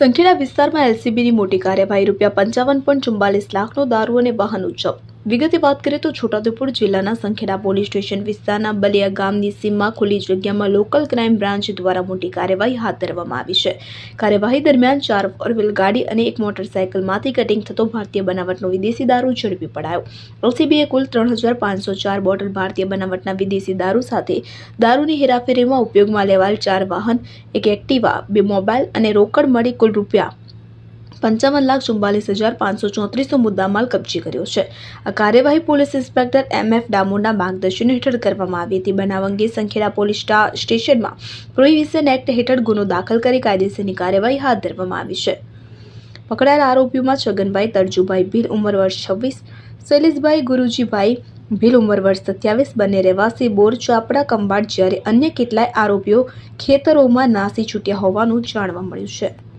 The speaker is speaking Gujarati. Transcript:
સંખેડા વિસ્તારમાં એલસીબીની મોટી કાર્યવાહી રૂપિયા પંચાવન લાખનો દારૂ અને વાહન ઉચ્ચવ વિગતે વાત કરીએ તો છોટાઉદેપુર જિલ્લાના સંખેડા પોલીસ સ્ટેશન વિસ્તારના બલિયા ગામની સીમમાં ખુલ્લી જગ્યામાં લોકલ ક્રાઇમ બ્રાન્ચ દ્વારા મોટી કાર્યવાહી હાથ ધરવામાં આવી છે. કાર્યવાહી દરમિયાન ચાર ફોર વ્હીલ ગાડી અને એક મોટરસાયકલમાંથી કટિંગ થતો ભારતીય બનાવટનો વિદેશી દારૂ ઝડપી પડાયો. એલસીબીએ કુલ ત્રણ હજાર પાંચસો ચાર બોટલ ભારતીય બનાવટના વિદેશી દારૂ સાથે દારૂની હેરાફેરીમાં ઉપયોગમાં લેવાયેલ ચાર વાહન, એક એક્ટિવા, બે મોબાઈલ અને રોકડ મળી કુલ રૂપિયા પંચાવન લાખ ચુમ્બાલીસ હજાર પાંચસો ચોત્રીસનો મુદ્દામાલ કબજે કર્યો છે. આ કાર્યવાહી પોલીસ ઇન્સ્પેક્ટર એમ એફ ડામોરના માર્ગદર્શન હેઠળ કરવામાં આવી હતી. બનાવ અંગે સંખેડા પોલીસ સ્ટા- સ્ટેશનમાં પ્રોહિબિશન એક્ટ હેઠળ ગુનો દાખલ કરી કાયદેસરની કાર્યવાહી હાથ ધરવામાં આવી છે. પકડાયેલ આરોપીઓમાં છગનભાઈ, તરજુભાઈ ભીલ, ઉંમર વર્ષ છવ્વીસ, શૈલેષભાઈ, ગુરુજીભાઈ ભીલ, ઉંમર વર્ષ સત્યાવીસ, બંને રહેવાસી બોર ચાપડા કંબાટ જ્યારે અન્ય કેટલાય આરોપીઓ ખેતરોમાં નાસી છૂટ્યા હોવાનું જાણવા મળ્યું છે.